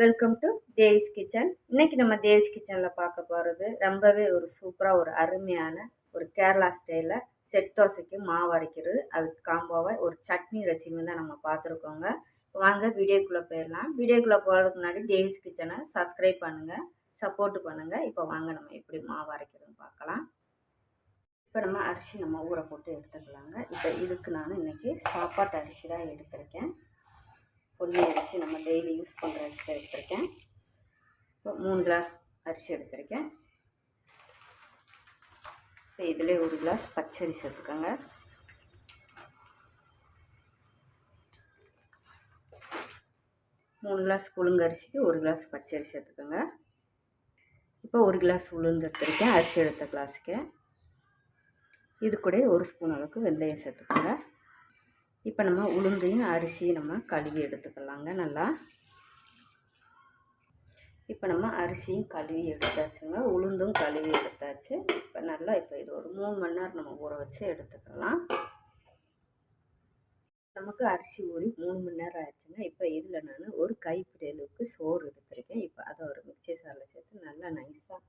Welcome to Devi's kitchen இன்றைக்கி நம்ம தேவிஸ் கிச்சனில் பார்க்க போகிறது ரொம்பவே ஒரு சூப்பராக ஒரு அருமையான ஒரு கேரளா ஸ்டைலில் செட் தோசைக்கு மாவு அரைக்கிறது. அதுக்கு காம்போவை ஒரு சட்னி ரெசிபி தான் நம்ம பார்த்துருக்கோங்க. வாங்க வீடியோக்குள்ளே போயிடலாம். வீடியோக்குள்ளே போகிறதுக்கு முன்னாடி தேவிஸ் கிச்சனை சப்ஸ்கிரைப் பண்ணுங்கள் சப்போர்ட் பண்ணுங்கள் இப்போ வாங்க நம்ம எப்படி மாவு அரைக்கிறதுன்னு பார்க்கலாம். இப்போ நம்ம அரிசி நம்ம ஊற போட்டு எடுத்துக்கலாங்க. இப்போ இதுக்கு நான் இன்றைக்கி சாப்பாட்டு அரிசி தான் எடுத்திருக்கேன். பொன்னி அரிசி நம்ம டெய்லி யூஸ் பண்ணுற அரிசி எடுத்திருக்கேன். இப்போ மூணு கிளாஸ் அரிசி எடுத்திருக்கேன். இப்போ இதில் ஒரு கிளாஸ் பச்சரிசி எடுத்துக்கோங்க. மூணு கிளாஸ் புழுங்கரிசிக்கு ஒரு கிளாஸ் பச்சரிசி எடுத்துக்கோங்க. இப்போ ஒரு கிளாஸ் உளுந்து எடுத்துருக்கேன். அரிசி எடுத்த கிளாஸுக்கு இது கூட ஒரு ஸ்பூன் அளவுக்கு வெந்தயம் சேர்த்துக்கோங்க. இப்போ நம்ம உளுந்தையும் அரிசியும் நம்ம கழுவி எடுத்துக்கலாங்க நல்லா. இப்போ நம்ம அரிசியும் கழுவி எடுத்தாச்சுங்க. உளுந்தும் கழுவி எடுத்தாச்சு. இப்போ நல்லா இப்போ இது ஒரு மூணு மணி நேரம் நம்ம ஊற வச்சு எடுத்துக்கலாம். நமக்கு அரிசி ஊறி மூணு மணி நேரம் ஆயிடுச்சுங்க. இப்போ இதில் நான் ஒரு கைப்பிடி அளவுக்கு சோறு எடுத்துருக்கேன். இப்போ அதை ஒரு மிக்சி சாரில் சேர்த்து நல்லா நைஸாக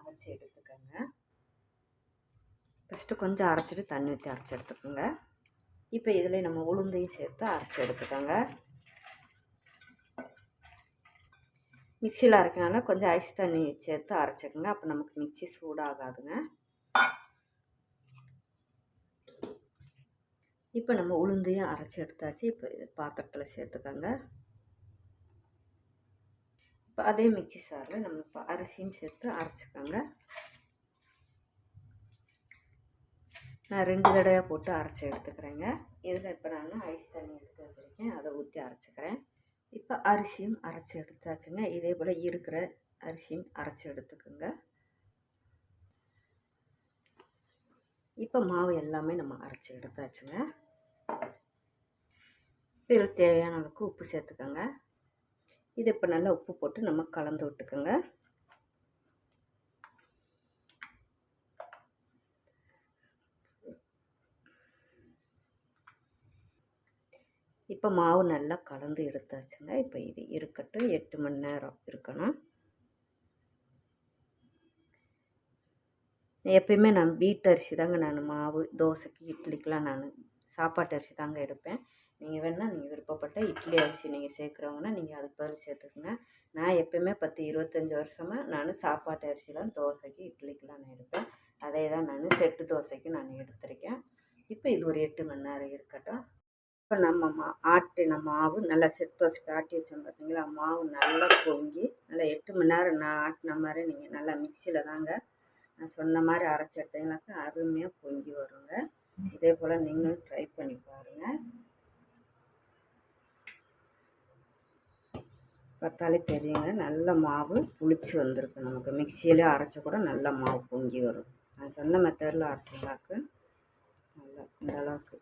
அரைச்சி எடுத்துக்கோங்க. ஃபஸ்ட்டு கொஞ்சம் அரைச்சிட்டு தண்ணி ஊற்றி அரைச்சி எடுத்துக்கோங்க. இப்போ இதில் நம்ம உளுந்தையும் சேர்த்து அரைச்சி எடுத்துக்கோங்க. மிக்சியில் அரைக்கனால கொஞ்சம் ஐஸ் தண்ணி சேர்த்து அரைச்சிக்கோங்க. அப்போ நமக்கு மிக்சி சூடாகாதுங்க. இப்போ நம்ம உளுந்தையும் அரைச்சி எடுத்தாச்சு. இப்போ பாத்திரத்தில் சேர்த்துக்கோங்க. இப்போ அதே மிக்சி சாரில் நம்ம இப்போ அரிசியும் சேர்த்து அரைச்சிக்கோங்க. நான் ரெண்டு தடவை போட்டு அரைச்சி எடுத்துக்கிறேங்க. இதில் இப்போ நான் ஐஸ் தண்ணி எடுத்து வச்சுருக்கேன். அதை ஊற்றி அரைச்சிக்கிறேன். இப்போ அரிசியும் அரைச்சி எடுத்தாச்சுங்க. இதே போல் இருக்கிற அரிசியும் அரைச்சி எடுத்துக்கோங்க. இப்போ மாவு எல்லாமே நம்ம அரைச்சி எடுத்தாச்சுங்க. இதில் தேவையான அளவுக்கு உப்பு சேர்த்துக்கோங்க. இது இப்போ நல்லா உப்பு போட்டு நம்ம கலந்து விட்டுக்கோங்க. இப்போ மாவு நல்லா கலந்து எடுத்தாச்சுங்க. இப்போ இது இருக்கட்டும். எட்டு மணி நேரம் இருக்கணும். எப்பயுமே நான் வீட்டு அரிசி தாங்க நான் மாவு தோசைக்கு இட்லிக்கெலாம் நான் சாப்பாட்டு அரிசி தாங்க எடுப்பேன். நீங்கள் வேணால் நீங்கள் விருப்பப்பட்ட இட்லி அரிசி நீங்கள் சேர்க்குறவங்கன்னா நீங்கள் அதுக்கு பதில் சேர்த்துக்குங்க. நான் எப்பயுமே பத்து இருபத்தஞ்சி வருஷமாக நான் சாப்பாட்டு அரிசிலாம் தோசைக்கு இட்லிக்கெலாம் நான் எடுப்பேன். அதே தான் நான் செட்டு தோசைக்கு நான் எடுத்திருக்கேன். இப்போ இது ஒரு எட்டு மணி நேரம் இருக்கட்டும். இப்போ நம்ம மா ஆட்டின மாவு நல்லா செட் தோசைக்கு ஆட்டி வச்சோம் பார்த்தீங்களா மாவு நல்லா பொங்கி நல்லா எட்டு மணி நேரம் நான் ஆட்டின மாதிரி நீங்கள் நல்லா மிக்சியில் தாங்க நான் சொன்ன மாதிரி அரைச்சி எடுத்தீங்கன்னாக்கா அருமையாக பொங்கி வருங்க. இதே போல் நீங்களும் ட்ரை பண்ணி பாருங்கள் பார்த்தாலே தெரியுங்க நல்ல மாவு புளிச்சு வந்திருக்கு நமக்கு. மிக்சியிலே அரைச்ச கூட நல்ல மாவு பொங்கி வரும். நான் சொன்ன மெத்தடில் அரைச்சிங்களாக்கு நல்லா இந்த அளவுக்கு.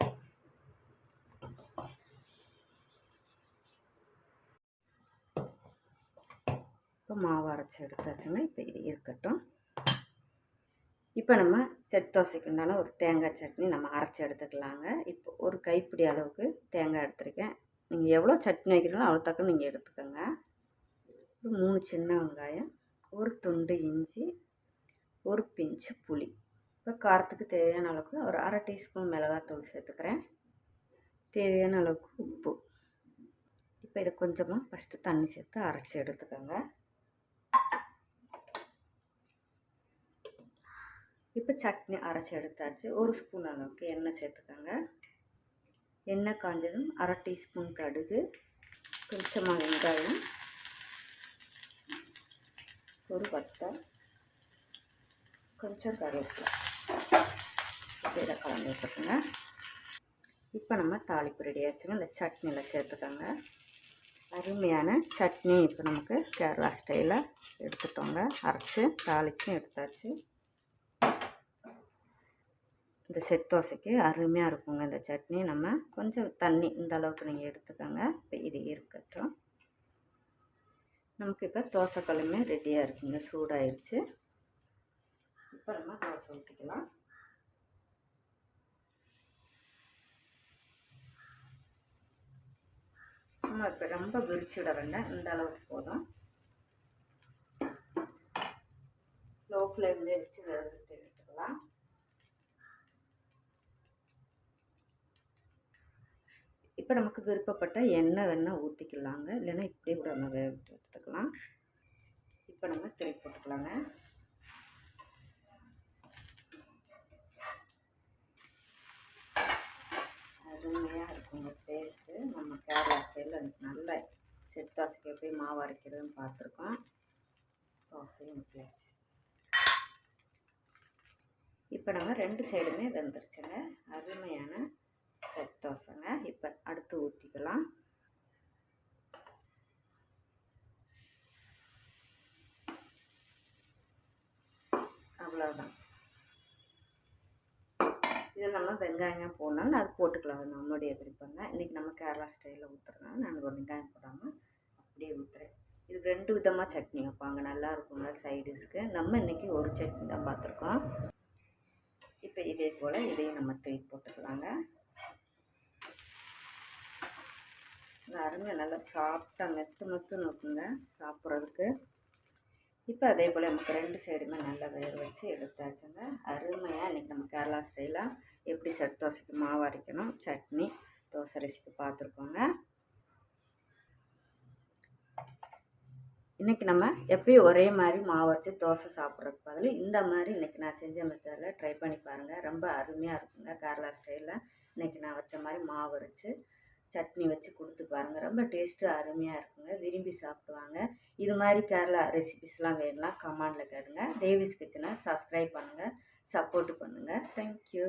இப்போ மாவு அரைச்சி எடுத்தாச்சுங்க. இப்போ இது இருக்கட்டும். இப்போ நம்ம செட் தோசைக்கு உண்டான ஒரு தேங்காய் சட்னி நம்ம அரைச்சி எடுத்துக்கலாங்க. இப்போ ஒரு கைப்பிடி அளவுக்கு தேங்காய் எடுத்துருக்கேன். நீங்கள் எவ்வளோ சட்னி வைக்கிறீங்களோ அவ்வளோ தக்க நீங்கள் எடுத்துக்கோங்க. ஒரு மூணு சின்ன வெங்காயம் ஒரு துண்டு இஞ்சி ஒரு பிஞ்சு புளி. இப்போ காரத்துக்கு தேவையான அளவுக்கு ஒரு அரை டீஸ்பூன் மிளகாத்தூள் சேர்த்துக்கிறேன். தேவையான அளவுக்கு உப்பு. இப்போ இதை கொஞ்சமாக ஃபஸ்ட்டு தண்ணி சேர்த்து அரைச்சி எடுத்துக்கோங்க. இப்போ சட்னி அரைச்சி எடுத்தாச்சு. ஒரு ஸ்பூன் அளவுக்கு எண்ணெய் சேர்த்துக்கோங்க. எண்ணெய் காஞ்சதும் அரை டீஸ்பூன் கடுகு கொஞ்சமாக வெங்காயம் ஒரு வத்தல் கொஞ்சம் கருவேப்பிலை. இதை கலந்து வச்சுக்கோங்க இப்போ நம்ம தாளிப்பு ரெடி ஆச்சுங்க. இந்த சட்னியில் சேர்த்துக்கோங்க. அருமையான சட்னி இப்போ நமக்கு கேரளா ஸ்டைலில் எடுத்துட்டோங்க. அரைச்சி தாளிச்சும் எடுத்தாச்சு. இந்த செட் தோசைக்கு அருமையாக இருக்குங்க. இந்த சட்னி நம்ம கொஞ்சம் தண்ணி இந்த அளவுக்கு நீங்கள் எடுத்துக்கோங்க. இப்போ இது இருக்கட்டும். நமக்கு இப்போ தோசை தோசைக்கல்லுமே ரெடியாக இருக்குங்க. சூடாயிருச்சு. இப்போ நம்ம தோசை ஊற்றிக்கலாம் நம்ம இப்போ ரொம்ப விரிச்சு விட வேண்டாம். இந்த அளவுக்கு போதும். லோ ஃப்ளேம்லேயே வச்சு எடுத்துக்கலாம். இப்போ நமக்கு விருப்பப்பட்ட எண்ணெய் வேணால் ஊற்றிக்கலாங்க இல்லைன்னா இப்படியே கூட நம்ம வேக விட்டு எடுத்துக்கலாம். இப்போ நம்ம திரை போட்டுக்கலாங்க. அருமையாக இருக்குங்க டேஸ்ட்டு நம்ம கேரளா ஸ்டைலில் நல்ல செட் தோசைக்கு எப்படி மாவு அரைக்கிறதுன்னு பார்த்துருக்கோம். தோசையும் ஊற்றியாச்சு இப்போ நம்ம ரெண்டு சைடுமே வெந்துருச்சுங்க. அருமையான செட் தோசைங்க இப்போ அடுத்து ஊற்றிக்கலாம் அவ்வளோதான் இது நம்ம வெங்காயம் போடனாலும் அது போட்டுக்கலாம். நம்மளுடைய விருப்பங்க இன்றைக்கி நம்ம கேரளா ஸ்டைலில் ஊற்றுறதுனால நான் ஒரு வெங்காயம் போடாமல் அப்படியே ஊற்றுறேன் இது ரெண்டு விதமாக சட்னி வைப்பாங்க. நல்லா இருக்குங்க சைடிஷ்க்கு நம்ம இன்றைக்கி ஒரு சட்னி தான் பார்த்துருக்கோம். இப்போ இதே போல் இதையும் நம்ம திருப்பி போட்டுக்கலாங்க. இந்த அருமை நல்லா சாப்பிட்டா மெத்து மெத்துன்னு இருக்குங்க சாப்பிட்றதுக்கு. இப்போ அதே போல் நமக்கு ரெண்டு சைடுமே நல்லா வேக வச்சு எடுத்தாச்சுங்க. அருமையாக இன்றைக்கி நம்ம கேரளா ஸ்டைலாக எப்படி செட் தோசைக்கு மாவு அரைக்கணும் சட்னி தோசை ரெசிபி பார்த்துருக்கோங்க. இன்றைக்கி நம்ம எப்பயும் ஒரே மாதிரி மாவு வச்சு தோசை சாப்பிட்றதுக்கு பதில் இந்த மாதிரி இன்றைக்கி நான் செஞ்ச மெத்தடில் ட்ரை பண்ணி பாருங்கள் ரொம்ப அருமையாக இருக்குங்க கேரளா ஸ்டைலில் இன்றைக்கி நான் வச்ச மாதிரி மாவு அரைச்சி சட்னி வச்சு கொடுத்து பாருங்கள் ரொம்ப டேஸ்ட்டு அருமையாக இருக்குங்க. விரும்பி சாப்பிடுவாங்க. இது மாதிரி கேரளா ரெசிபிஸ்லாம் வேணும்னா கமெண்டில் கேளுங்க. தேவிஸ் கிச்சனை சப்ஸ்கிரைப் பண்ணுங்கள் சப்போர்ட்டு பண்ணுங்கள் தேங்க்யூ